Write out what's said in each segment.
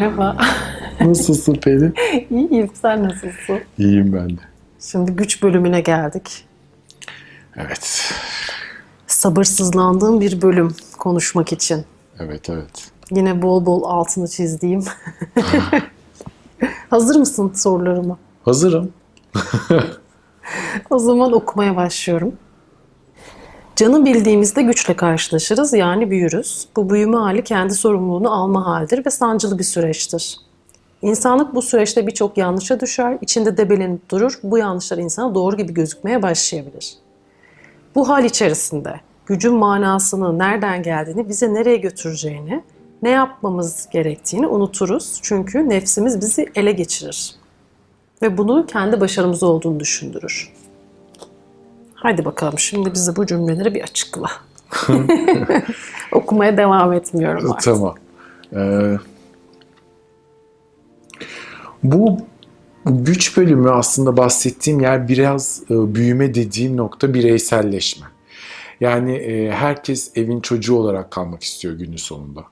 Merhaba. Nasılsın Pelin? İyiyim. Sen nasılsın? İyiyim ben de. Şimdi güç bölümüne geldik. Evet. Sabırsızlandığım bir bölüm konuşmak için. Evet evet. Yine bol bol altını çizdiğim. Hazır mısın sorularıma? Hazırım. O zaman okumaya başlıyorum. Canı bildiğimizde güçle karşılaşırız yani büyürüz. Bu büyüme hali kendi sorumluluğunu alma halidir ve sancılı bir süreçtir. İnsanlık bu süreçte birçok yanlışa düşer, içinde debelenip durur. Bu yanlışlar insana doğru gibi gözükmeye başlayabilir. Bu hal içerisinde gücün manasını, nereden geldiğini, bize nereye götüreceğini, ne yapmamız gerektiğini unuturuz. Çünkü nefsimiz bizi ele geçirir. Ve bunu kendi başarımız olduğunu düşündürür. Haydi bakalım şimdi bize bu cümleleri bir açıkla. Okumaya devam etmiyorum artık. Tamam. Ee, bu güç bölümü aslında bahsettiğim yer biraz e, büyüme dediğim nokta bireyselleşme. Yani e, herkes evin çocuğu olarak kalmak istiyor günün sonunda.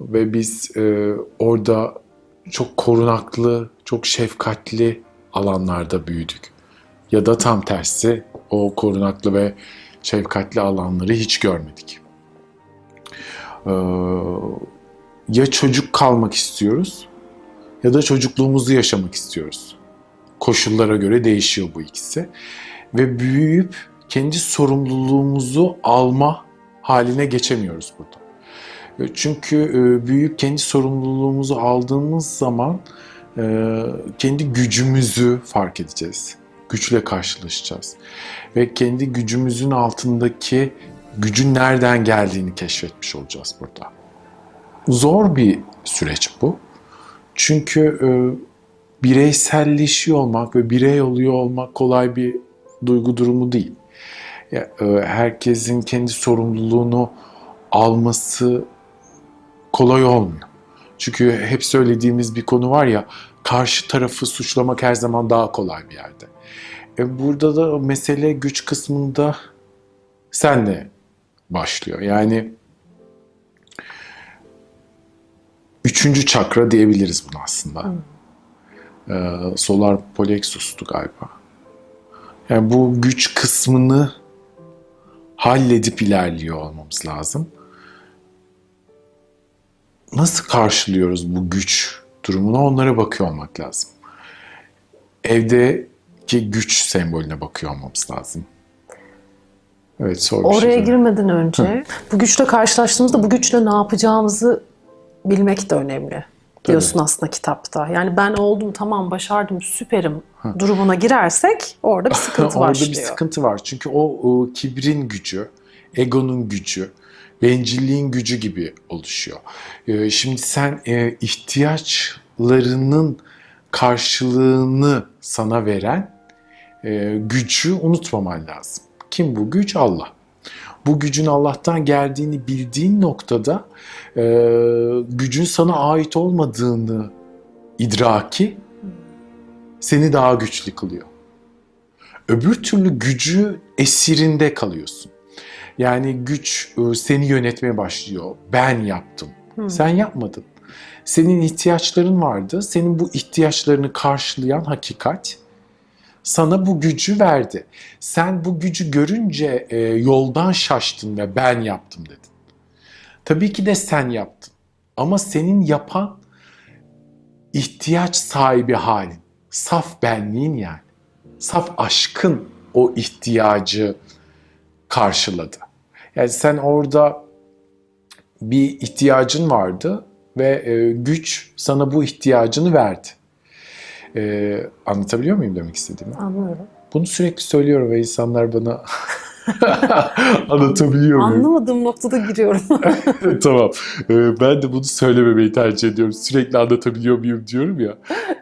Ve biz e, orada çok korunaklı, çok şefkatli alanlarda büyüdük. Ya da tam tersi o korunaklı ve şefkatli alanları hiç görmedik. Ee, ya çocuk kalmak istiyoruz ya da çocukluğumuzu yaşamak istiyoruz. Koşullara göre değişiyor bu ikisi. Ve büyüyüp kendi sorumluluğumuzu alma haline geçemiyoruz burada. E, Çünkü e, büyüyüp kendi sorumluluğumuzu aldığımız zaman e, kendi gücümüzü fark edeceğiz. Güçle karşılaşacağız. Ve kendi gücümüzün altındaki gücün nereden geldiğini keşfetmiş olacağız burada. Zor bir süreç bu. Çünkü e, bireyselleşiyor olmak ve birey oluyor olmak kolay bir duygu durumu değil. Ya, e, herkesin kendi sorumluluğunu alması kolay olmuyor. Çünkü hep söylediğimiz bir konu var ya, karşı tarafı suçlamak her zaman daha kolay bir yerde. E, burada da mesele güç kısmında senle başlıyor. Yani üçüncü çakra diyebiliriz buna aslında. Ee, solar plexus'tu galiba. Yani bu güç kısmını halledip ilerliyor olmamız lazım. Nasıl karşılıyoruz bu güç durumuna onlara bakıyor olmak lazım. Evdeki güç sembolüne bakıyor olmamız lazım. Evet sor şey Oraya söyle. girmeden önce bu güçle karşılaştığımızda bu güçle ne yapacağımızı bilmek de önemli. Diyorsun aslında kitapta. Yani ben oldum tamam başardım süperim durumuna girersek orada bir sıkıntı Orada başlıyor. bir sıkıntı var. Çünkü o, o kibrin gücü, egonun gücü, bencilliğin gücü gibi oluşuyor. Ee, şimdi sen e, ihtiyaçlarının karşılığını sana veren e, gücü unutmaman lazım. Kim bu güç? Allah. Bu gücün Allah'tan geldiğini bildiğin noktada e, gücün sana ait olmadığını idraki seni daha güçlü kılıyor. Öbür türlü gücü esirinde kalıyorsun. Yani güç e, seni yönetmeye başlıyor. Ben yaptım. Sen yapmadın. Senin ihtiyaçların vardı. Senin bu ihtiyaçlarını karşılayan hakikat sana bu gücü verdi. Sen bu gücü görünce e, yoldan şaştın ve ben yaptım dedin. Tabii ki de sen yaptın. Ama senin yapan ihtiyaç sahibi halin. Saf benliğin yani. Saf aşkın o ihtiyacı karşıladı. Yani sen orada bir ihtiyacın vardı ve e, güç sana bu ihtiyacını verdi. E, anlatabiliyor muyum demek istediğimi? Anlıyorum. Bunu sürekli söylüyorum ve insanlar bana anlatabiliyor muyum? Anlamadığım noktada giriyorum. tamam. Ee, ben de bunu söylememeyi tercih ediyorum. Sürekli anlatabiliyor muyum diyorum ya.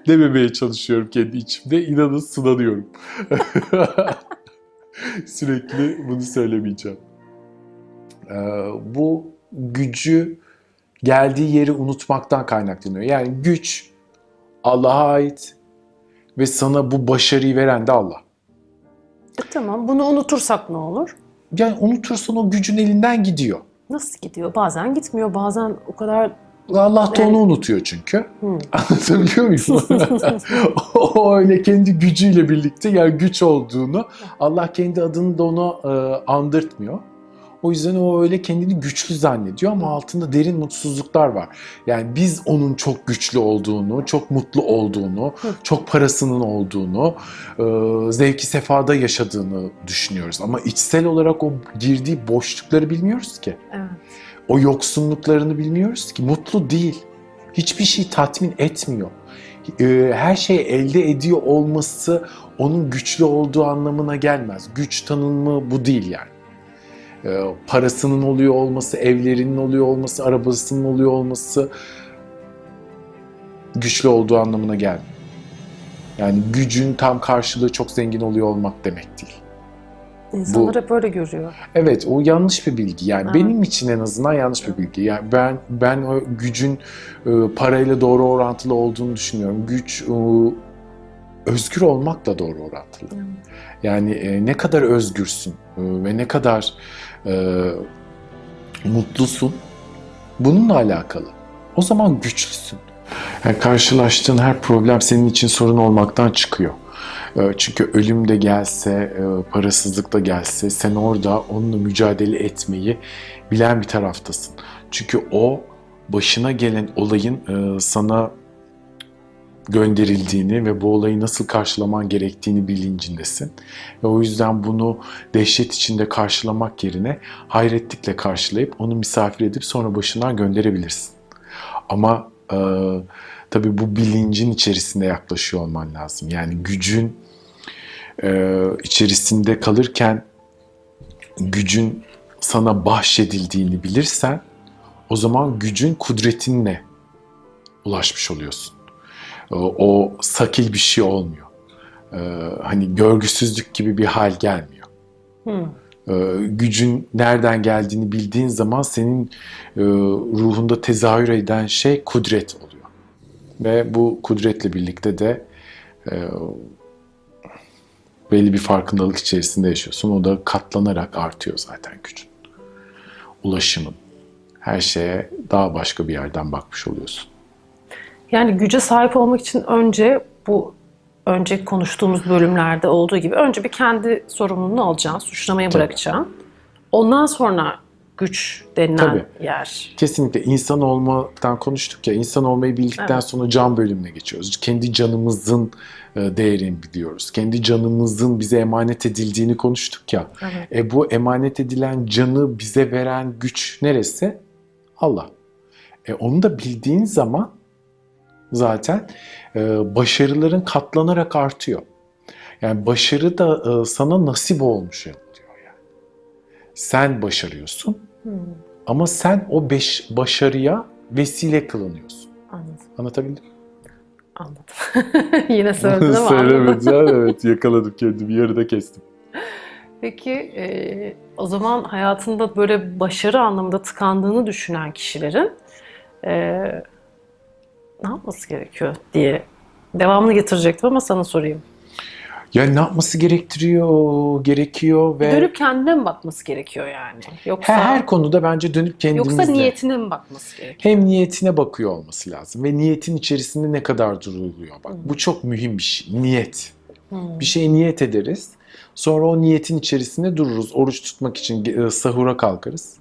Dememeye çalışıyorum kendi içimde. İnanın sınanıyorum. Sürekli bunu söylemeyeceğim. Ee, bu gücü geldiği yeri unutmaktan kaynaklanıyor. Yani güç Allah'a ait ve sana bu başarıyı veren de Allah. E tamam bunu unutursak ne olur? Yani unutursan o gücün elinden gidiyor. Nasıl gidiyor? Bazen gitmiyor, bazen o kadar Allah da onu unutuyor çünkü. Hı. Anlatabiliyor muyum? o öyle kendi gücüyle birlikte yani güç olduğunu Allah kendi adını da ona e, andırtmıyor. O yüzden o öyle kendini güçlü zannediyor ama altında derin mutsuzluklar var. Yani biz onun çok güçlü olduğunu, çok mutlu olduğunu, çok parasının olduğunu, e, zevki sefada yaşadığını düşünüyoruz. Ama içsel olarak o girdiği boşlukları bilmiyoruz ki. Evet. O yoksunluklarını bilmiyoruz ki. Mutlu değil. Hiçbir şey tatmin etmiyor. Ee, Her şeyi elde ediyor olması onun güçlü olduğu anlamına gelmez. Güç tanımı bu değil yani. Ee, Parasının oluyor olması, evlerinin oluyor olması, arabasının oluyor olması güçlü olduğu anlamına gelmiyor. Yani gücün tam karşılığı çok zengin oluyor olmak demek değil. İnsanlar hep öyle görüyor. Evet o yanlış bir bilgi yani Evet. benim için en azından yanlış bir bilgi. Yani ben ben o gücün e, parayla doğru orantılı olduğunu düşünüyorum. Güç e, özgür olmakla doğru orantılı. Yani e, ne kadar özgürsün e, ve ne kadar e, mutlusun bununla alakalı. O zaman güçlüsün. Yani karşılaştığın her problem senin için sorun olmaktan çıkıyor. E, Çünkü ölüm de gelse, e, parasızlık da gelse sen orada onunla mücadele etmeyi bilen bir taraftasın. Çünkü o başına gelen olayın sana gönderildiğini ve bu olayı nasıl karşılaman gerektiğini bilincindesin. Ve o yüzden bunu dehşet içinde karşılamak yerine hayretlikle karşılayıp onu misafir edip sonra başından gönderebilirsin. Ama e, tabii bu bilincin içerisinde yaklaşıyor olman lazım. Yani gücün e, içerisinde kalırken gücün sana bahşedildiğini bilirsen o zaman gücün kudretinle ulaşmış oluyorsun. E, O sakil bir şey olmuyor. E, Hani görgüsüzlük gibi bir hal gelmiyor. Hı. E, Gücün nereden geldiğini bildiğin zaman senin e, ruhunda tezahür eden şey kudret oluyor. Ve bu kudretle birlikte de e, belli bir farkındalık içerisinde yaşıyorsun. O da katlanarak artıyor zaten gücün. Ulaşımın. Her şeye daha başka bir yerden bakmış oluyorsun. Yani güce sahip olmak için önce bu önce konuştuğumuz bölümlerde olduğu gibi önce bir kendi sorumluluğunu alacaksın, suçlamayı Tabii. bırakacaksın. Ondan sonra güç denilen Tabii. yer. Kesinlikle insan olmaktan konuştuk ya. İnsan olmayı bildikten Evet. sonra can bölümüne geçiyoruz. Kendi canımızın e, değerini biliyoruz. Kendi canımızın bize emanet edildiğini konuştuk ya. Evet. E bu emanet edilen canı bize veren güç neresi? Allah. E onu da bildiğin zaman zaten e, başarıların katlanarak artıyor. Yani başarı da e, sana nasip olmuş oluyor yani. Sen başarıyorsun Hmm, ama sen o beş başarıya vesile kılınıyorsun. anladım. Anlatabildim mi? Anladım. Yine söyledin ama. Söylemedi. evet yakaladım kendimi. Yarıda kestim. Peki e, o zaman hayatında böyle başarı anlamında tıkandığını düşünen kişilerin e, ne yapması gerekiyor diye devamını getirecektim ama sana sorayım. Yani ne yapması gerektiriyor, gerekiyor ve Dönüp kendine mi bakması gerekiyor yani? Yoksa her, her konuda bence dönüp kendimizle yoksa niyetine mi bakması gerekiyor? hem niyetine bakıyor olması lazım ve niyetin içerisinde ne kadar duruluyor. Bak bu çok mühim bir şey. Niyet. Hmm. Bir şeye niyet ederiz. Sonra o niyetin içerisinde dururuz. Oruç tutmak için e, sahura kalkarız.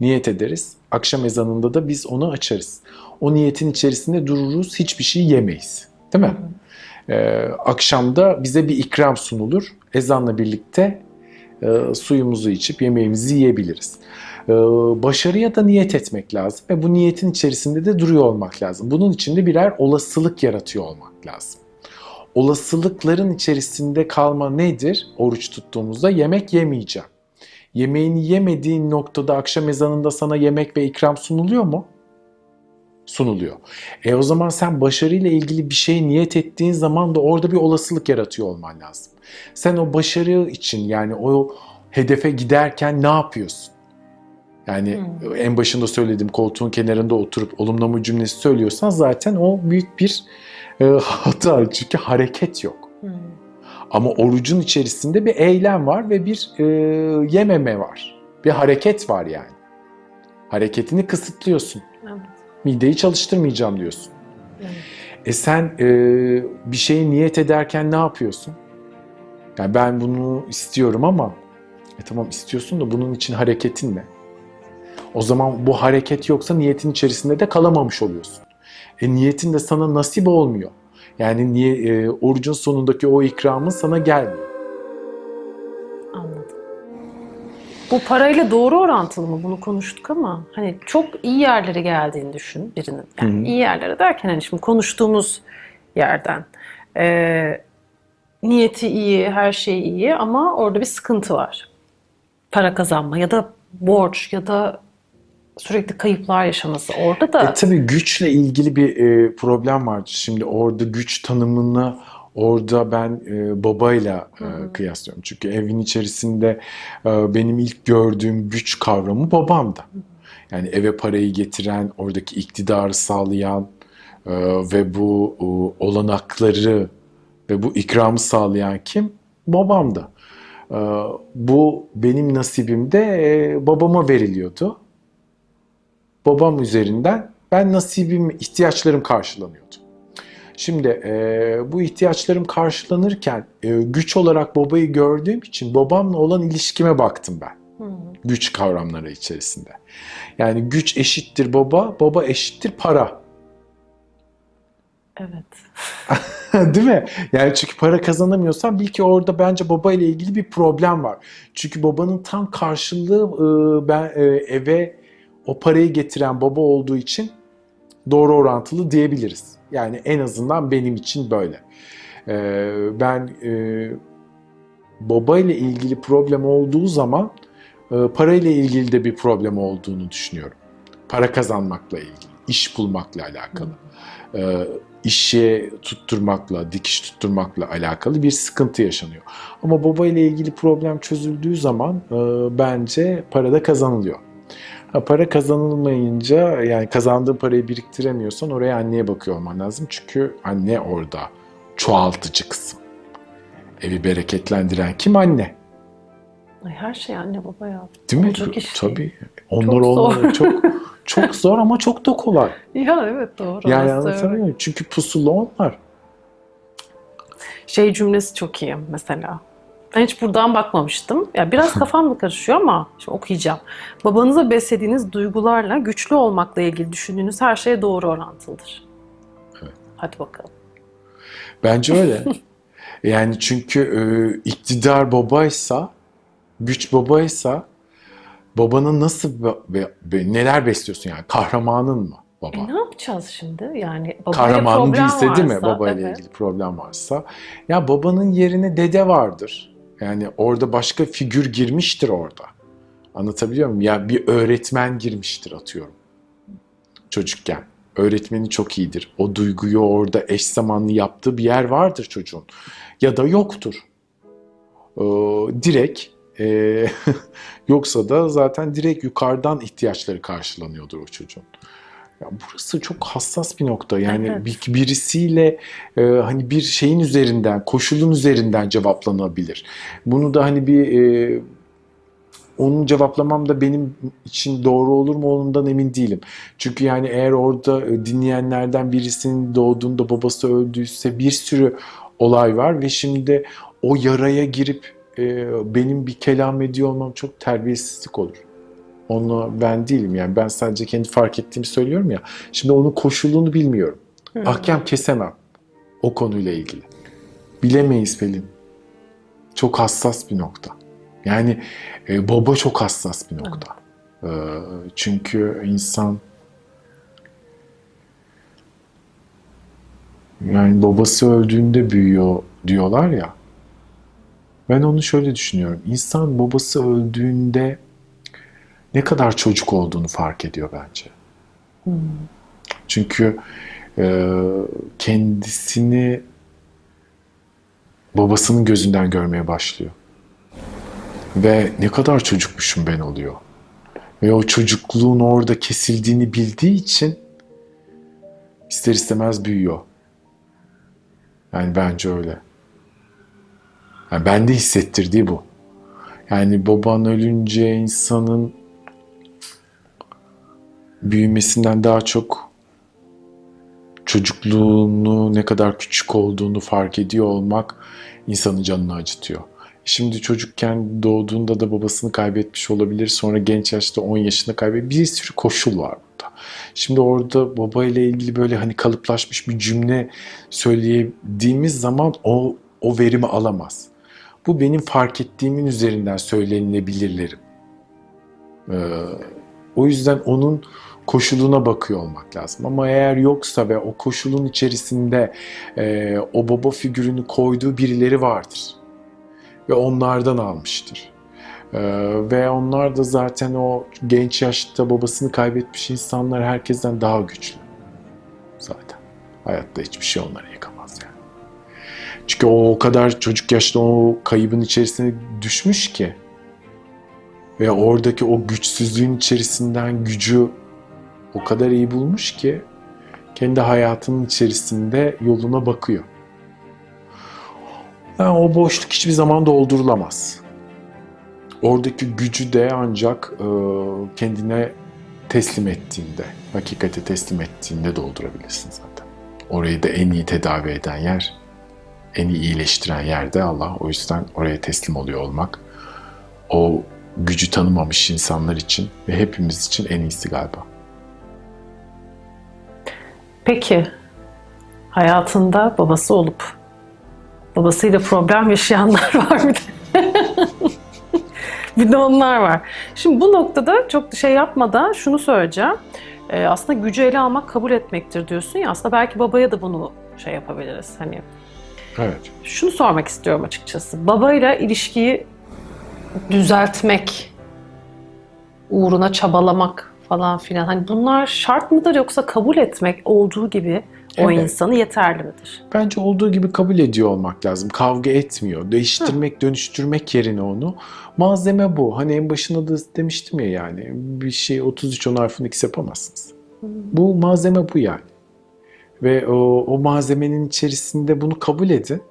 Niyet ederiz. Akşam ezanında da biz onu açarız. O niyetin içerisinde dururuz. Hiçbir şey yemeyiz. Değil mi? Ee, akşamda bize bir ikram sunulur. Ezanla birlikte e, suyumuzu içip yemeğimizi yiyebiliriz. Ee, başarıya da niyet etmek lazım ve bu niyetin içerisinde de duruyor olmak lazım. Bunun için de birer olasılık yaratıyor olmak lazım. Olasılıkların içerisinde kalma nedir? Oruç tuttuğumuzda yemek yemeyeceğim. Yemeğini yemediğin noktada akşam ezanında sana yemek ve ikram sunuluyor mu? Sunuluyor. E o zaman sen başarıyla ilgili bir şey niyet ettiğin zaman da orada bir olasılık yaratıyor olman lazım. Sen o başarı için yani o hedefe giderken ne yapıyorsun? Yani Hmm. en başında söylediğim koltuğun kenarında oturup olumlama cümlesi söylüyorsan zaten o büyük bir e, hata. Çünkü hareket yok. Hmm. Ama orucun içerisinde bir eylem var ve bir e, yememe var. Bir hareket var yani. Hareketini kısıtlıyorsun. Evet. Mideyi çalıştırmayacağım diyorsun. E sen e, bir şeyi niyet ederken ne yapıyorsun? Yani ben bunu istiyorum ama e tamam istiyorsun da bunun için hareketin ne? O zaman bu hareket yoksa niyetin içerisinde de kalamamış oluyorsun. E niyetin de sana nasip olmuyor. Yani niye e, orucun sonundaki o ikramın sana gelmiyor. Bu parayla doğru orantılı mı? Bunu konuştuk ama hani çok iyi yerlere geldiğini düşün birinin. Yani Hı hı. iyi yerlere derken hani şimdi konuştuğumuz yerden. Ee, niyeti iyi, her şey iyi ama orada bir sıkıntı var. Para kazanma ya da borç ya da sürekli kayıplar yaşaması. Orada da E tabii güçle ilgili bir e, problem var. Şimdi orada güç tanımını orada ben e, babayla e, kıyaslıyorum. Çünkü evin içerisinde e, benim ilk gördüğüm güç kavramı babamdı. Yani eve parayı getiren, oradaki iktidarı sağlayan e, ve bu e, olanakları ve bu ikramı sağlayan kim? Babamdı. E, bu benim nasibimde e, babama veriliyordu babam üzerinden ben nasibim, ihtiyaçlarım karşılanıyordu. Şimdi e, bu ihtiyaçlarım karşılanırken e, güç olarak babayı gördüğüm için babamla olan ilişkime baktım ben. Hı. Güç kavramları içerisinde. Yani güç eşittir baba, baba eşittir para. evet. Değil mi? Yani çünkü para kazanamıyorsan bil ki orada bence baba ile ilgili bir problem var. Çünkü babanın tam karşılığı e, ben e, eve o parayı getiren baba olduğu için doğru orantılı diyebiliriz. Yani en azından benim için böyle. E, ben e, baba ile ilgili problem olduğu zaman e, para ile ilgili de bir problem olduğunu düşünüyorum. Para kazanmakla ilgili, iş bulmakla alakalı. E, işe tutturmakla, dikiş tutturmakla alakalı bir sıkıntı yaşanıyor. Ama baba ile ilgili problem çözüldüğü zaman e, bence para da kazanılıyor. Ha, para kazanılmayınca yani kazandığın parayı biriktiremiyorsan oraya anneye bakıyor olman lazım. Çünkü anne orada çoğaltıcı kısım. Evi bereketlendiren kim anne? Ay, her şey anne baba ya. Değil mi? Olacak iş değil. Tabii. Onlar Çok olmalı çok çok zor ama çok da kolay. Ya evet doğru. Yani muyum? Çünkü pusulu onlar. Şey cümlesi çok iyi mesela. Ben hiç buradan bakmamıştım. Ya biraz kafam da karışıyor ama şimdi okuyacağım. Babanıza beslediğiniz duygularla güçlü olmakla ilgili düşündüğünüz her şeye doğru orantılıdır. Evet. Hadi bakalım. Bence öyle. yani çünkü e, iktidar babaysa, güç babaysa babanın nasıl be- be- be- neler besliyorsun yani? Kahramanın mı baba? E ne yapacağız şimdi? Yani Kahramanın değilse değil mi? varsa, Babayla evet. ilgili problem varsa. Ya babanın yerine dede vardır. Yani orada başka figür girmiştir orada. Anlatabiliyor muyum? Ya bir öğretmen girmiştir atıyorum. Çocukken. Öğretmeni çok iyidir. O duyguyu orada eş zamanlı yaptığı bir yer vardır çocuğun. Ya da yoktur. Ee, direkt e, yoksa da zaten direkt yukarıdan ihtiyaçları karşılanıyordur o çocuğun. Ya burası çok hassas bir nokta. Yani Evet. bir, birisiyle e, hani bir şeyin üzerinden, koşulun üzerinden cevaplanabilir. Bunu da hani bir e, onun cevaplamam da benim için doğru olur mu ondan emin değilim. Çünkü yani eğer orada e, dinleyenlerden birisinin doğduğunda babası öldüyse bir sürü olay var ve şimdi o yaraya girip e, benim bir kelam ediyor olmam çok terbiyesizlik olur. Onu ben değilim yani ben sadece kendi fark ettiğimi söylüyorum ya. Şimdi onun koşulunu bilmiyorum. Hı. Ahkam kesemem o konuyla ilgili. Bilemeyiz Pelin. Çok hassas bir nokta. Yani e, baba çok hassas bir nokta. E, çünkü insan yani babası öldüğünde büyüyor diyorlar ya. Ben onu şöyle düşünüyorum. İnsan babası öldüğünde ne kadar çocuk olduğunu fark ediyor bence. Çünkü e, kendisini babasının gözünden görmeye başlıyor. Ve ne kadar çocukmuşum ben oluyor. Ve o çocukluğun orada kesildiğini bildiği için ister istemez büyüyor. Yani bence öyle. Yani bende hissettirdiği bu. Yani baban ölünce insanın büyümesinden daha çok çocukluğunu ne kadar küçük olduğunu fark ediyor olmak insanın canını acıtıyor. Şimdi çocukken doğduğunda da babasını kaybetmiş olabilir. Sonra genç yaşta 10 yaşında kaybetmiş. Bir sürü koşul var burada. Şimdi orada baba ile ilgili böyle hani kalıplaşmış bir cümle söylediğimiz zaman o o verimi alamaz. Bu benim fark ettiğimin üzerinden söylenilebilirlerim. Ee, o yüzden onun koşuluna bakıyor olmak lazım. Ama eğer yoksa ve o koşulun içerisinde e, o baba figürünü koyduğu birileri vardır. Ve onlardan almıştır. Ee, ve onlar da zaten o genç yaşta babasını kaybetmiş insanlar herkesten daha güçlü. Zaten. Hayatta hiçbir şey onları yıkamaz yani. Çünkü o o kadar çocuk yaşta o kaybın içerisine düşmüş ki ve oradaki o güçsüzlüğün içerisinden gücü o kadar iyi bulmuş ki kendi hayatının içerisinde yoluna bakıyor. Yani o boşluk hiçbir zaman doldurulamaz. Oradaki gücü de ancak e, kendine teslim ettiğinde, hakikate teslim ettiğinde doldurabilirsin zaten. Orayı da en iyi tedavi eden yer, en iyi iyileştiren yer de Allah. O yüzden oraya teslim oluyor olmak, o gücü tanımamış insanlar için ve hepimiz için en iyisi galiba. Peki hayatında babası olup babasıyla problem yaşayanlar var bir de. bir de onlar var. Şimdi bu noktada çok şey yapmadan şunu söyleyeceğim. Ee, aslında gücü ele almak kabul etmektir diyorsun ya. Aslında belki babaya da bunu şey yapabiliriz. Hani Evet. şunu sormak istiyorum açıkçası. Babayla ilişkiyi düzeltmek, uğruna çabalamak falan filan. Hani bunlar şart mıdır yoksa kabul etmek olduğu gibi o Evet. insanı yeterli midir? Bence olduğu gibi kabul ediyor olmak lazım. Kavga etmiyor. Değiştirmek, dönüştürmek yerine onu. Malzeme bu. Hani en başında da demiştim ya yani. Bir şey 33 10 harfini x yapamazsınız. Bu malzeme bu yani. Ve o, o malzemenin içerisinde bunu kabul edin.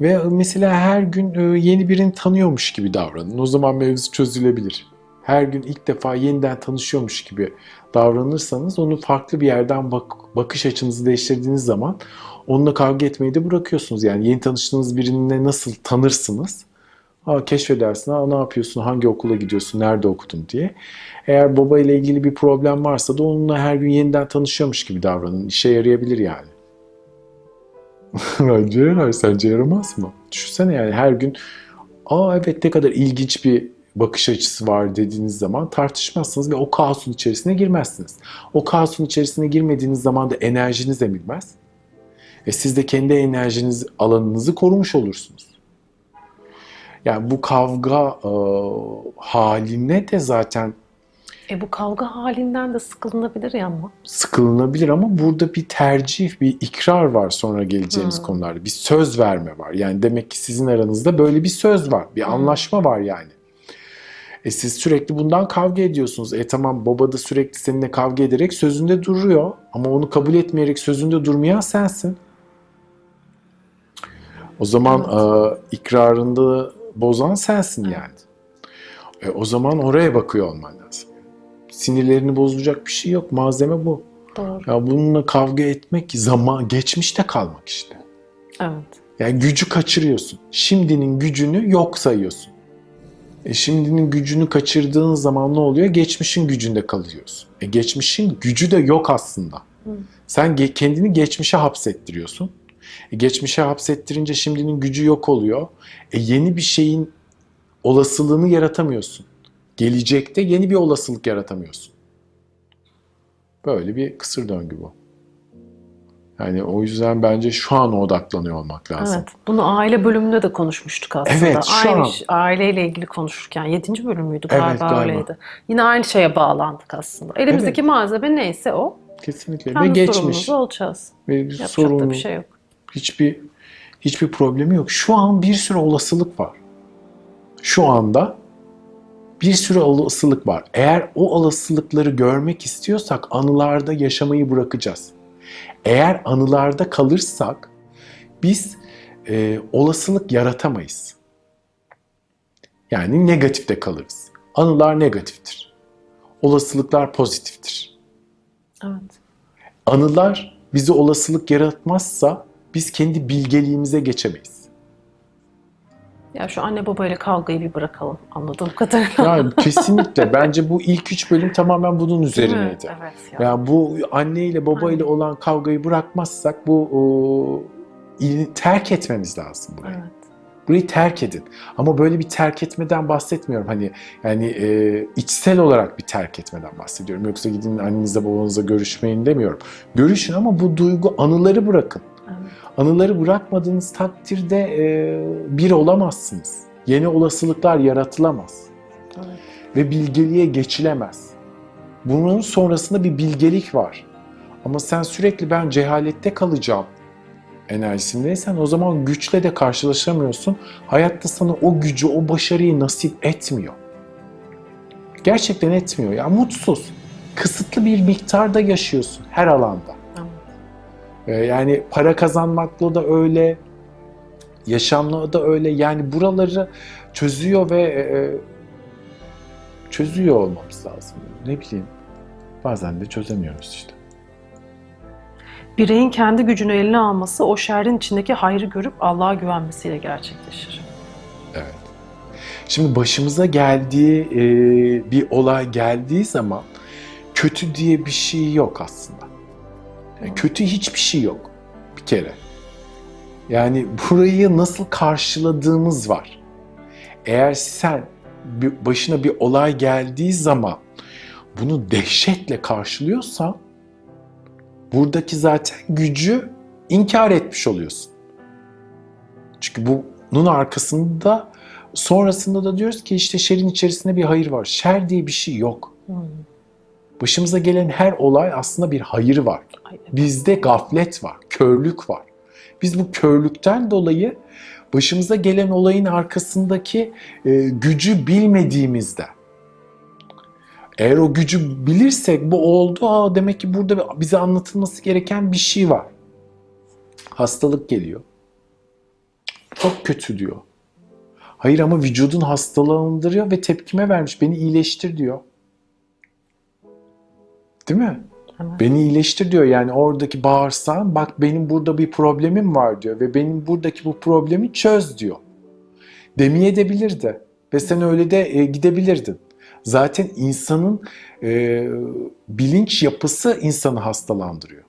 Ve mesela her gün e, yeni birini tanıyormuş gibi davranın. O zaman mevzu çözülebilir. Her gün ilk defa yeniden tanışıyormuş gibi davranırsanız onu farklı bir yerden bak, bakış açınızı değiştirdiğiniz zaman onunla kavga etmeyi de bırakıyorsunuz. Yani yeni tanıştığınız birine nasıl tanırsınız? Aa, keşfedersin, Aa, ne yapıyorsun, hangi okula gidiyorsun, nerede okudun diye. Eğer baba ile ilgili bir problem varsa da onunla her gün yeniden tanışıyormuş gibi davranın. İşe yarayabilir yani. Bence yarar. Sence yaramaz mı? Düşünsene yani her gün aa evet ne kadar ilginç bir bakış açısı var dediğiniz zaman tartışmazsınız ve o kaosun içerisine girmezsiniz. O kaosun içerisine girmediğiniz zaman da enerjiniz emilmez. E siz de kendi enerjiniz alanınızı korumuş olursunuz. Yani bu kavga e, haline de zaten E bu kavga halinden de sıkılınabilir ya ama. sıkılınabilir ama burada bir tercih, bir ikrar var sonra geleceğimiz Hmm. konularda. Bir söz verme var. Yani demek ki sizin aranızda böyle bir söz var. Bir Hmm. anlaşma var yani. E siz sürekli bundan kavga ediyorsunuz. E tamam baba da sürekli seninle kavga ederek sözünde duruyor. Ama onu kabul etmeyerek sözünde durmayan sensin. O zaman e, ikrarında bozan sensin yani. E, o zaman oraya bakıyor olman lazım. Sinirlerini bozacak bir şey yok. Malzeme bu. Doğru. Ya bununla kavga etmek zaman geçmişte kalmak işte. Evet. Yani gücü kaçırıyorsun. Şimdinin gücünü yok sayıyorsun. E şimdinin gücünü kaçırdığın zaman ne oluyor? Geçmişin gücünde kalıyorsun. E geçmişin gücü de yok aslında. Hı. Sen ge- kendini geçmişe hapsettiriyorsun. E geçmişe hapsettirince şimdinin gücü yok oluyor. E yeni bir şeyin olasılığını yaratamıyorsun. Gelecekte yeni bir olasılık yaratamıyorsun. Böyle bir kısır döngü bu. Yani o yüzden bence şu an odaklanıyor olmak lazım. Evet. Bunu aile bölümünde de konuşmuştuk aslında. Evet, şu aynı an. aileyle ilgili konuşurken 7. bölüm müydü Evet, galiba, galiba. öyleydi. Yine aynı şeye bağlandık aslında. Elimizdeki malzeme neyse o. Kesinlikle. Ve Kendi geçmiş. sorumluluğu olacağız. Ve Yapacak sorun da bir şey yok. hiçbir hiçbir problemi yok. Şu an bir sürü olasılık var. Şu anda bir sürü olasılık var. Eğer o olasılıkları görmek istiyorsak anılarda yaşamayı bırakacağız. Eğer anılarda kalırsak biz e, olasılık yaratamayız. Yani negatifte kalırız. Anılar negatiftir. Olasılıklar pozitiftir. Evet. Anılar bize olasılık yaratmazsa biz kendi bilgeliğimize geçemeyiz. Ya şu anne babayla kavgayı bir bırakalım anladığım kadarıyla. Yani kesinlikle bence bu ilk üç bölüm tamamen bunun üzerineydi. Evet. Ya. Yani bu anne ile baba ile olan kavgayı bırakmazsak bu o, terk etmemiz lazım burayı. Evet. Burayı terk edin. Ama böyle bir terk etmeden bahsetmiyorum. Hani yani e, içsel olarak bir terk etmeden bahsediyorum. Yoksa gidin annenizle babanızla görüşmeyin demiyorum. Görüşün ama bu duygu anıları bırakın. Evet. Anıları bırakmadığınız takdirde e, bir olamazsınız. Yeni olasılıklar yaratılamaz Evet. ve bilgeliğe geçilemez. Bunun sonrasında bir bilgelik var. Ama sen sürekli ben cehalette kalacağım enerjisindeysen o zaman güçle de karşılaşamıyorsun. Hayatta sana o gücü, o başarıyı nasip etmiyor. Gerçekten etmiyor ya. Mutsuz. Kısıtlı bir miktarda yaşıyorsun her alanda. Ee, Yani para kazanmakla da öyle, yaşamla da öyle. Yani buraları çözüyor ve e, e, çözüyor olmamız lazım. Ne bileyim, bazen de çözemiyoruz işte. Bireyin kendi gücünü eline alması o şerrin içindeki hayrı görüp Allah'a güvenmesiyle gerçekleşir. Evet. Şimdi başımıza geldiği e, bir olay geldiği zaman kötü diye bir şey yok aslında. Kötü hiçbir şey yok bir kere. Yani burayı nasıl karşıladığımız var. Eğer sen başına bir olay geldiği zaman bunu dehşetle karşılıyorsan buradaki zaten gücü inkar etmiş oluyorsun. Çünkü bunun arkasında sonrasında da diyoruz ki işte şerin içerisinde bir hayır var. Şer diye bir şey yok. Hmm. Başımıza gelen her olay aslında bir hayır var. Bizde gaflet var, körlük var. Biz bu körlükten dolayı başımıza gelen olayın arkasındaki e, gücü bilmediğimizde eğer o gücü bilirsek bu oldu aa demek ki burada bize anlatılması gereken bir şey var. Hastalık geliyor. Çok kötü diyor. Hayır ama vücudun hastalandırıyor ve tepkime vermiş. Beni iyileştir diyor. Değil mi? Evet. Beni iyileştir diyor. Yani oradaki bağırsağın bak benim burada bir problemim var diyor. Ve benim buradaki bu problemi çöz diyor. Demeye de. Ve sen öyle de e, gidebilirdin. Zaten insanın e, bilinç yapısı insanı hastalandırıyor.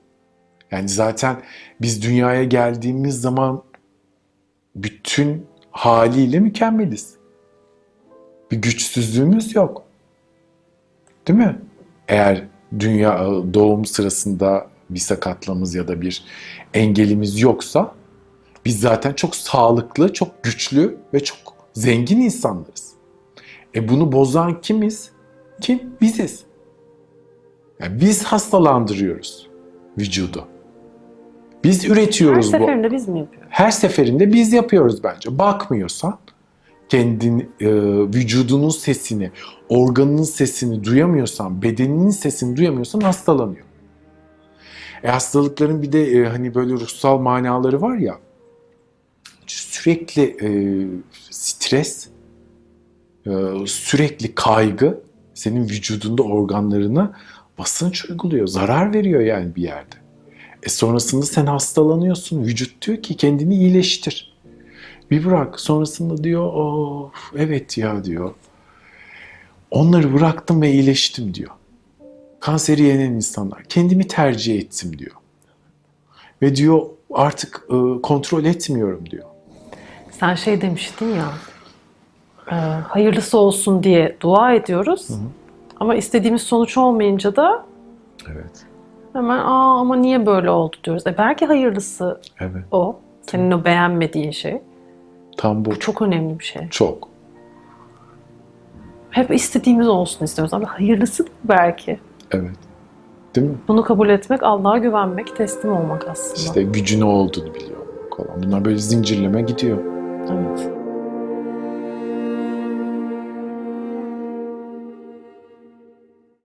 Yani zaten biz dünyaya geldiğimiz zaman bütün haliyle mükemmeliz. Bir güçsüzlüğümüz yok. Değil mi? Eğer dünya doğum sırasında bir sakatlığımız ya da bir engelimiz yoksa biz zaten çok sağlıklı, çok güçlü ve çok zengin insanlarız. E bunu bozan kimiz? Kim? Biziz. Yani biz hastalandırıyoruz vücudu. Biz Her üretiyoruz bu. seferinde biz mi yapıyoruz? Her seferinde biz yapıyoruz bence. Bakmıyorsan kendin e, vücudunun sesini, organının sesini duyamıyorsan, bedeninin sesini duyamıyorsan hastalanıyor. E hastalıkların bir de e, hani böyle ruhsal manaları var ya. Sürekli e, stres, e, sürekli kaygı senin vücudunda organlarına basınç uyguluyor, zarar veriyor yani bir yerde. E sonrasında sen hastalanıyorsun. Vücut diyor ki kendini iyileştir. Bir bırak. Sonrasında diyor of evet ya diyor. Onları bıraktım ve iyileştim diyor. Kanseri yenen insanlar. Kendimi tercih ettim diyor. Ve diyor artık e, kontrol etmiyorum diyor. Sen şey demiştin ya, e, hayırlısı olsun diye dua ediyoruz. Ama istediğimiz sonuç olmayınca da Evet. hemen aa ama niye böyle oldu diyoruz. E belki hayırlısı Evet. o. Senin o beğenmediğin şey. Tam bu. Bu çok önemli bir şey. Çok. Hep istediğimiz olsun istiyoruz ama hayırlısı belki. Evet. Değil mi? Bunu kabul etmek, Allah'a güvenmek, teslim olmak aslında. İşte gücü ne olduğunu biliyor. Bunlar böyle zincirleme gidiyor. Evet.